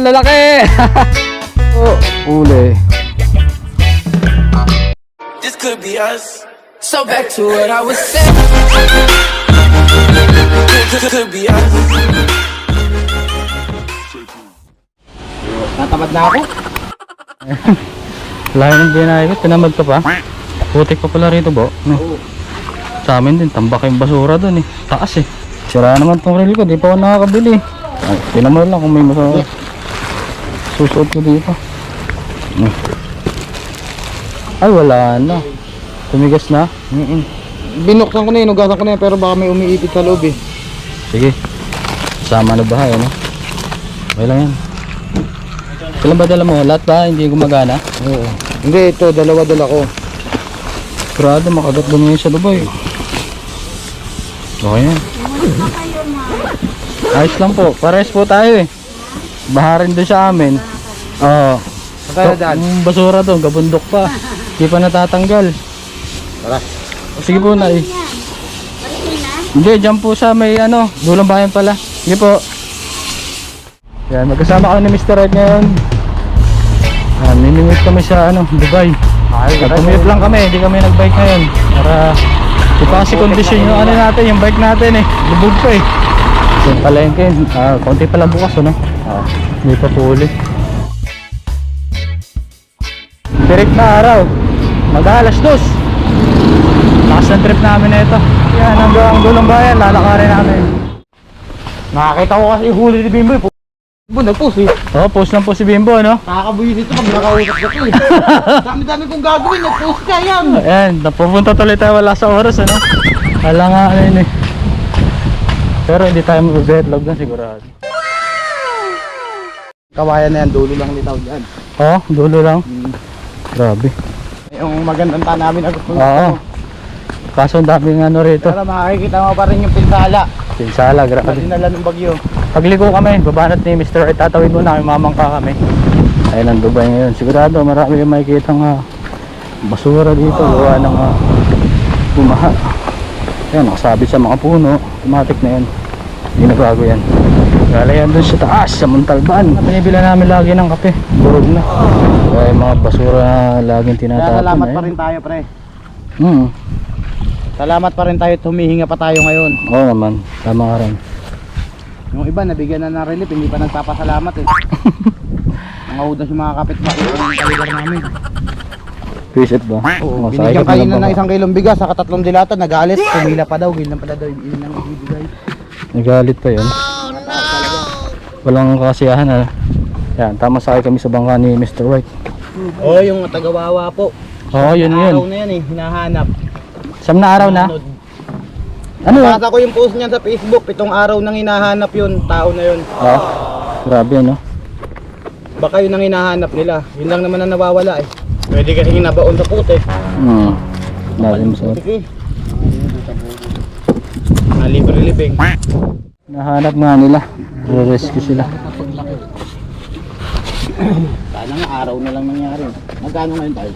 Ang lalaki! oh, huli. This could be us. So back to what I was saying. Could, be us. Tatamad na ako. Layo ng binayag ko, tinamad ka pa. Putik pa pala rito, bo. No. Sa amin din, tambak yung basura doon eh. Taas eh. Sira naman tong reel ko, di pa ako nakakabili. Ay, tinamad lang kung may masama. Susuot ko dito. Ay, wala na. Tumigas na. Mm Binuksan ko na yun, ugasan ko na yun, pero baka may umiipit sa loob eh. Sige. Sama na bahay, ano? Okay lang yan. Kailan ba dala mo? Lahat ba? Hindi gumagana? Oo. Hindi, ito, dalawa-dala ko. Sigurado makagat ngayon sa Dubai. Okay yan. Ayos lang po. Pares po tayo eh. Baharin doon sa amin. Oo. Magkano? Yung basura doon, gabundok pa. Hindi pa natatanggal. Tara. O, Sige po na eh. Hindi, dyan po sa may ano, dulang bayan pala. Sige po. Yan, magkasama kami ni Mr. Red ngayon. Yan, minimit kami sa ano, Dubai. Ay, lang kami, hindi kami nagbike ngayon. Para ipasi kondisyon yung ano natin, yung bike natin eh. Lubog pa eh. Yung palengke, ah, konti pa lang bukas ano. Ah, hindi pa puli. Direct na araw. Mag-alas dos. Lakas ng trip namin na ito. Yan, hanggang dulong bayan, lalakarin namin. Nakakita ko kasi huli ni Bimbo eh. Bimbo, nag-post eh. Oh, post lang po si Bimbo, ano? Nakakabuyo dito pag nakausap ka to eh. Dami-dami kong gagawin, nag-post ka yan. Ayan, napupunta tuloy tayo wala sa oras, ano? Wala nga, ano yun eh. Pero hindi tayo mag-vlog na sigurado. Kawayan na yan, dulo lang litaw dyan. Oh, dulo lang. Grabe. Yung magandang ta namin agad kung Oo. Kaso ang daming ano rito. Pero makikita mo pa rin yung pinsala. Sinsala, Na grabe. dinala ng bagyo. Pagliko kami, babanat ni Mr. Ed, tatawid muna kami, mamangka kami. Ayun ang Dubai ngayon. Sigurado, marami kang makikita nga basura dito, gawa ng uh, bumaha. Yan, nakasabit sa mga puno, automatic na yan. Hindi na bago yan. Galayan dun sa taas, sa Montalban. Pinibila namin lagi ng kape, durog na. Kaya yung mga basura na laging Kaya tinatapon salamat na pa rin tayo pre. Hmm, Salamat pa rin tayo at humihinga pa tayo ngayon. oo naman, tama ka rin. Yung iba nabigyan na ng relief, hindi pa nagpapasalamat eh. Mga udas yung mga kapitbahay ng kaligar namin. Visit ba? Oo, Masakay binigyan ka kayo pala na ba? ng isang kilong bigas, saka tatlong dilata, nagalit, pumila pa daw, ganyan pala daw yung inang ibibigay. Nagalit pa yun. Walang kasiyahan na. Yan, tama sakay kami sa bangka ni Mr. White. Oh, yung tagawawa po. Oo, yun yun. Araw na yan eh, hinahanap. Sam na araw na? Ano yun? Nakita ko yung post niyan sa Facebook, pitong araw nang hinahanap yun, tao na yun. Oo. Grabe ano? Baka yun ang hinahanap nila. Yun lang naman ang nawawala eh. Pwede kasing nabaon sa puti. Hmm. Dali mo sa. Ah, libre-libing. Nahanap nga nila. Re-rescue sila. Sana nga araw na lang nangyari. Magkano ngayon tayo?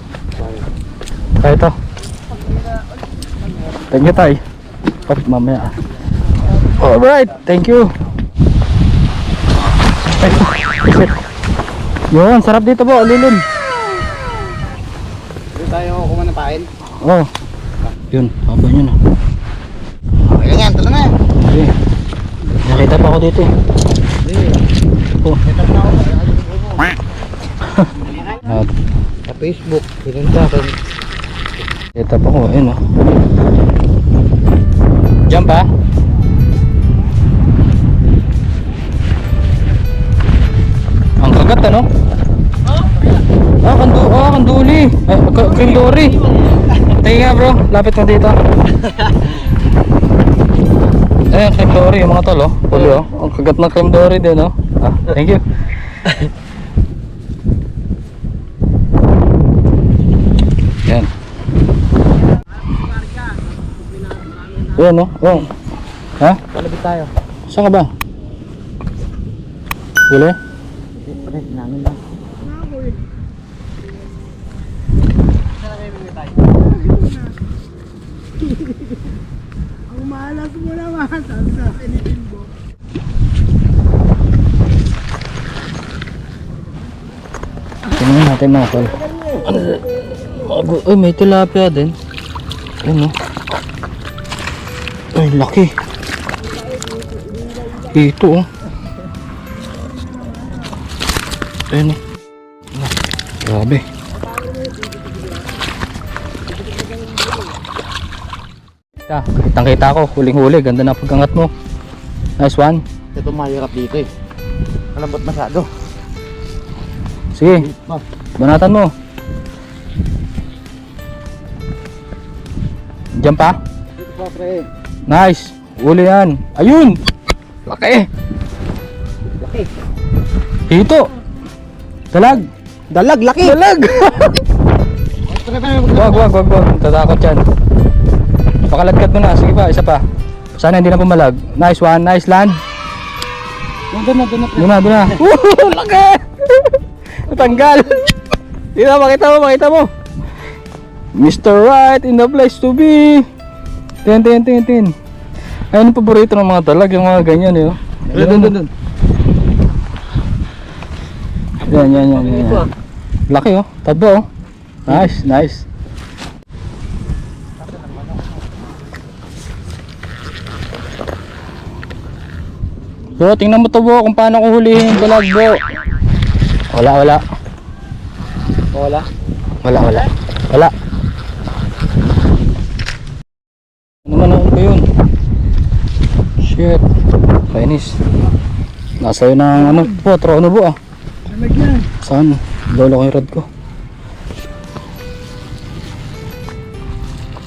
Kaya ito. Thank you tay. Oh, mamaya. Alright, thank you. Ay. Yun, sarap dito po, lilim. Dito tayo kuha ng pain. Oh. Yun, haba nyo na. Okay yan, tala na. Okay. Pa ako dito eh. Oh. At, Sa Facebook, pinunta ko. Kita pa ko, ayun oh. Diyan pa? Ang kagat ano? Ah, kandu ah, kanduli. Ay, ka- kanduri. Tingin nga bro, lapit mo dito. Cream dory, yung mga tol oh. Puli oh. Ang kagat ng cream dory din oh. Ah, thank you. Yan. Yan oh. Oh. Ha? Palabit tayo. Saan ka ba? Huli? Natin mga tol. Ano? Uy, may tilapia din. Ayun, no? Ay, laki. Ito, oh. Ayun, oh. Ah, Grabe. Kita, kitang kita ko. Huling-huli. Ganda na pagkangat mo. Nice one. Ito mahirap dito eh. Malambot masyado. Sige, banatan mo. Diyan pa. dito pa pre. Nice. Uli yan. Ayun. Laki. Laki. Hito. Dalag. Dalag, laki! Dalag. Wag, wag, wag, wag. Tatakot yan. Pakaladkat mo na. Sige pa, isa pa. Sana hindi na pumalag. Nice one. Nice land. Doon na, doon na. Doon na, doon na. Laki. Natanggal. Dito, makita mo, makita mo. Mr. Right in the place to be. Tin, tin, tin, tin. Ayun ang paborito ng mga dalag, yung mga ganyan eh. oh. Doon, doon, doon, doon. Yan, yan, yan, yan. yan. Laki oh, tabo oh. Nice, nice. Bro, tingnan mo to bro kung paano ko hulihin yung dalag bro. Wala, wala. Wala. Wala, wala. Wala. Ano man ako yun? Shit. Kainis. Nasa yun ang ano po, trono po ah. Saan? Lolo ko yung rod ko.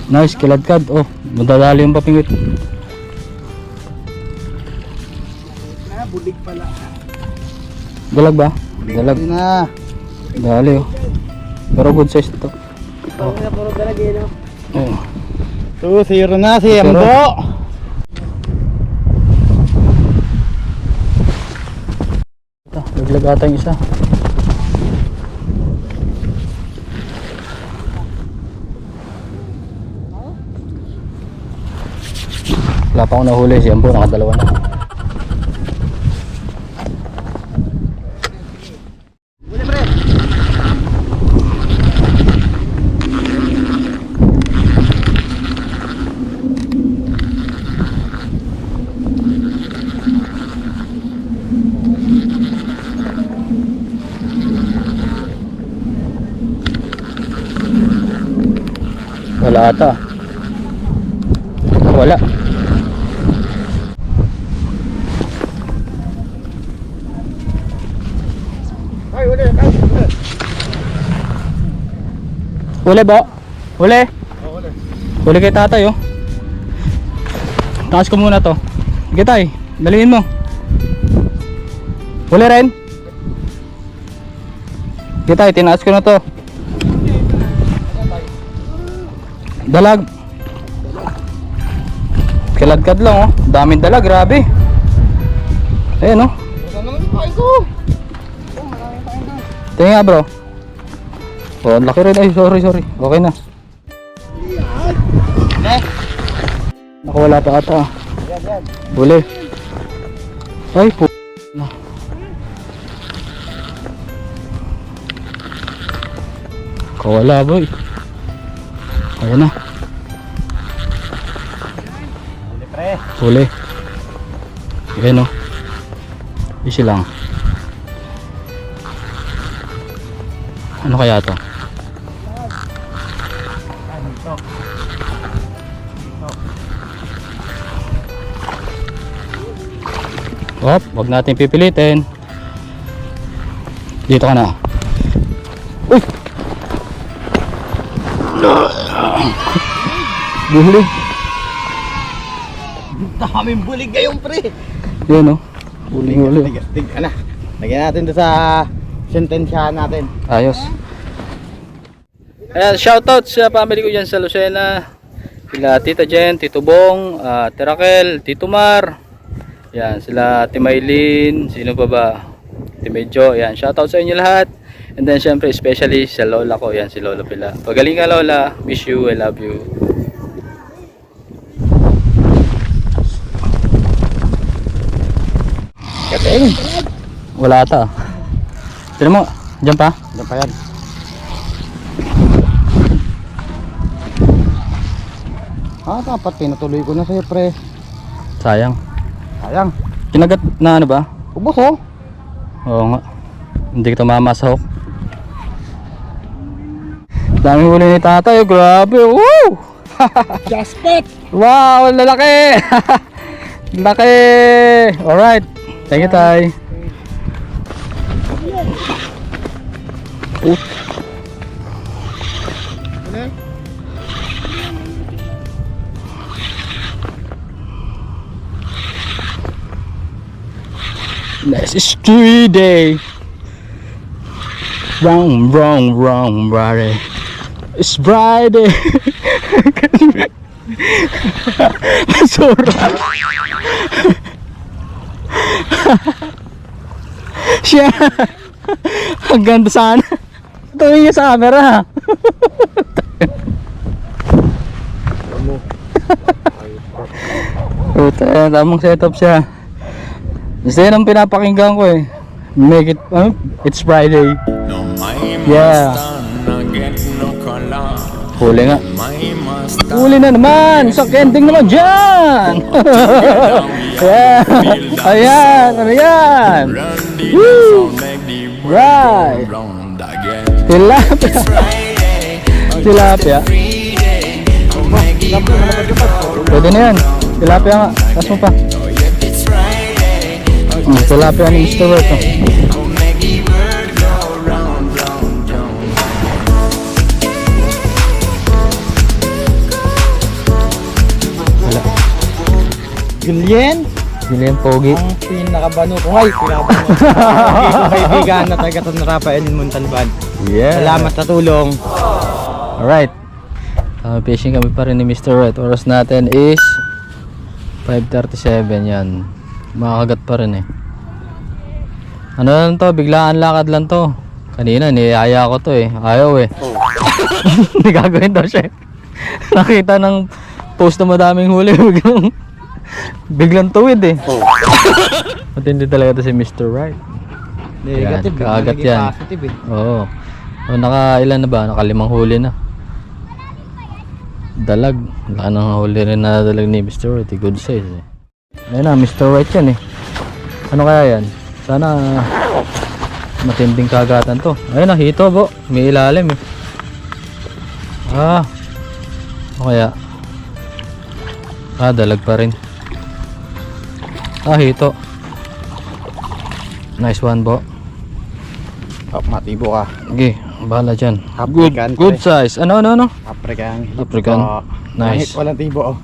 Nice, kiladkad. Oh, madadali yung papingwit. Ah, bulig pala. Dalag ba? Dalag. Na. Dali oh. Pero good size to. Puro puro dalag eh, no? Oh. So, zero na si. Ambo. Ito, laglag ata yung isa. Wala pa akong nahuli. Si Ambo nakadalawa na. Wala ata. Wala. Huli. Ba? Huli? Oh. Huli kay tatay oh. Taas ko muna to. Sige tay, daliin mo. Huli rin? Sige tay, tinaas ko na to. Dalag. Kiladkad lang oh. Daming dalag, grabe. Ayan oh. Tingnan nga bro. Oh, laki rin. Ay, sorry, sorry. Okay na. Eh, Nakawala pa ata. yan. Huli. Ay, po. Na. Kawala boy. Ayan na. Huli. Ayan o. Easy lang. Ano kaya to? Hop, wag natin pipilitin. Dito ka na. Uy! Bulig. Daming bulig ngayon pre. Yan o. Bulig ulit. Tig, ano? Lagyan natin doon sa sentensyahan natin. Ayos. Ayan, shoutout sa family ko dyan sa Lucena. Sila Tita Jen, Tito Bong, ah, Tirakel, Tito Mar. Yan, sila Timaylin, sino pa ba? Timedjo, yan. Shoutout sa inyo lahat. And then syempre especially sa lola ko, yan si Lola Pila. Pagaling ka Lola, wish you, I love you. Kating. Wala ata. Tignan mo, diyan pa? Diyan pa yan. Ah, dapat pinatuloy ko na sa'yo pre. Sayang. Sayang. Kinagat na ano ba? Ubus oh. Oo nga. Hindi kita mamasa hook. Dami huli ni tatay. oh, Grabe. Woo! Jaspet! Wow! Lalaki! Laki! Alright. Thank you, tay. Oh. This is three day. Wrong, wrong, wrong, Friday. It's Friday. Masura. Siya. Ang ganda sana. Tumingin sa camera. Puta, tamang setup siya. Gusto yun ang pinapakinggan ko eh. Make it, ano? It's Friday. No, Yeah. Huli nga. Huli na naman! Sa ending naman dyan! Ayan! Ayan! Ano yan? Woo! Right! Tilapia! Tilapia! Pwede na yan. Tilapia nga. Taas mo pa. Yeah, Hmm, tilapia ni Mr. Wet. Bili yung pogi. Ang pinakabano ko ngay, pinakabano. Ko kaibigan na taga San Rafael Montalban. Yeah. Salamat sa tulong. Alright. Uh, fishing kami pa rin ni Mr. Wet. Oras natin is 5.37 yan. Makakagat pa rin eh. Ano lang to? Biglaan lakad lang to. Kanina niyaya ko to eh. Ayaw eh. Hindi gagawin daw siya. eh. Nakita ng post na madaming huli. Biglang, tuwid eh. Matindi talaga to si Mr. Right. Negative. Yan, kaagat yan. Positive eh. Oo. O, naka ilan na ba? Naka limang huli na. Dalag. Wala nang huli rin na dalag ni Mr. White. Good size eh. Ayun na, Mr. White yan eh. Ano kaya yan? Sana matinding kagatan to. Ayun na, hito bo. May ilalim eh. Ah. O kaya? Ah, dalag pa rin. Ah, hito. Nice one bo. Oh, matibo ka. Okay, bahala dyan. Good, African, good pre. size. Ano, ano, ano? African. hito. African. Nice. Kahit walang tibo oh.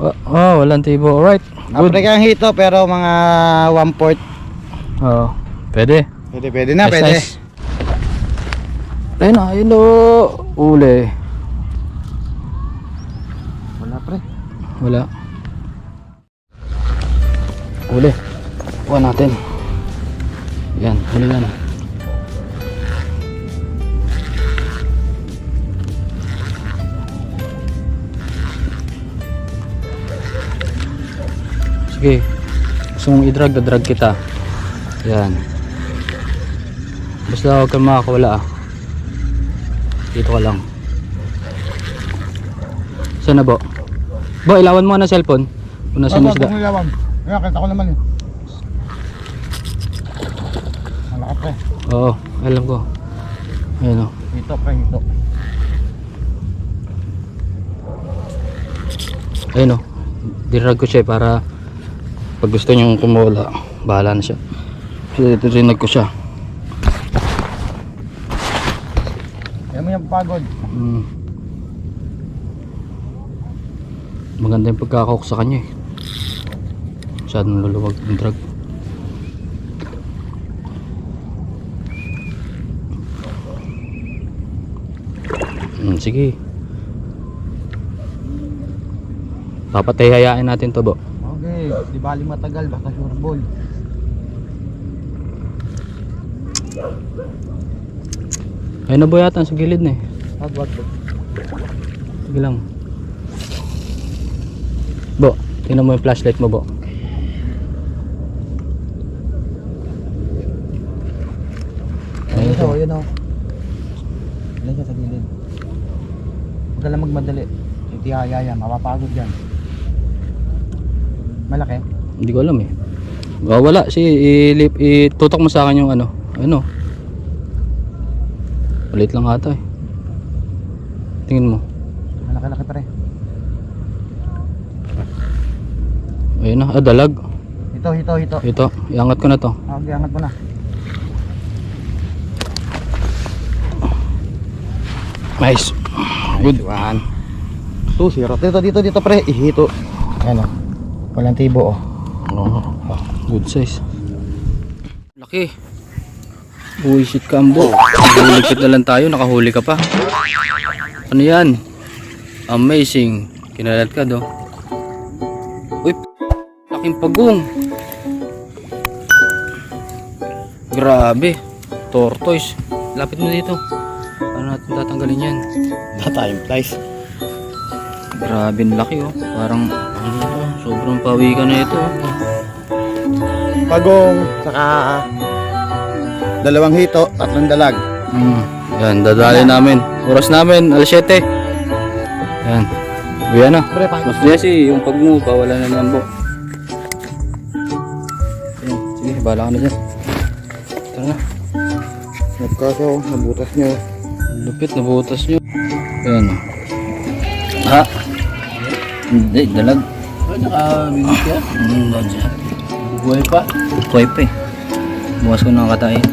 Oh, oh walang tibo. Alright. Good. African hito pero mga one fourth. Oh, pwede. Pwede, pwede na, pwede. nice. Ayun na, ayun o. Uli. Wala pre. Wala. Uli. Kuha natin. Yan, huli yan. Sige. Gusto mong i-drag, drag kita. Yan. Basta huwag kang makakawala ah. Dito ka lang. Saan na bo? Bo, ilawan mo ng cellphone. Kung nasa isda. Kaya kita ko naman eh. Malaki pre. Oo, alam ko. Ayun o. Hito pre, hito. Ayun o. Dirag ko siya eh, para pag gusto niyong kumula, bahala na siya. Kasi Dinag ko siya. Yan mo yung pagod. Hmm. Maganda yung pagkakaok sa kanya eh. Masyadong luluwag yung drag. Hmm, sige. Papatay hayain natin to, bo. Okay, di bali matagal, basta sure ball. Ayun na bo yata sa gilid na eh. Wag, wag, wag. Sige lang. Bo, tingnan mo yung flashlight mo, Bo. Ayun siya, ayun o. Ayun siya sa gilid. Huwag ka lang magmadali. tihaya yan, mapapagod yan. Malaki. Hindi ko alam eh. Ah, wala. Si ilip, itutok mo sa akin yung ano. Ano? Ulit lang ata eh. Tingin mo. Malaki-laki pa rin. Ayun na. Ah, dalag. Ito, ito, ito. Ito. Iangat ko na to. Ah, Okay, angat mo na. Nice. Good. One. Two, zero. Dito, dito, dito pre. Ihito. Ayan o. Walang tibo oh. Oh, good size. Laki. Uy, shit kambo. Nahulikit na lang tayo. Nakahuli ka pa. Ano yan? Amazing. Kinalat ka do. Uy, laking pagong. Grabe. Tortoise. Lapit mo dito. Paano natin tatanggalin yan? Time flies. Grabe laki oh. Parang ano, sobrang pawikan na ito. oh. Pagong, saka dalawang hito, tatlong dalag. Hmm. Yan, dadali namin. Oras namin, alas 7. Yan. Uwi na. Mas Jesse, yung pag mo, pawala na bo. Yan, sige, bahala ka na dyan. Tara na. Nagkaso, nabutas nyo. Lupit, nabutas nyo. Ayan. oh. Ha? Hindi, dalag. Nakabigit ka? Hmm, badya. Buhay pa. Buhay pa eh. Bukas ko na katayin.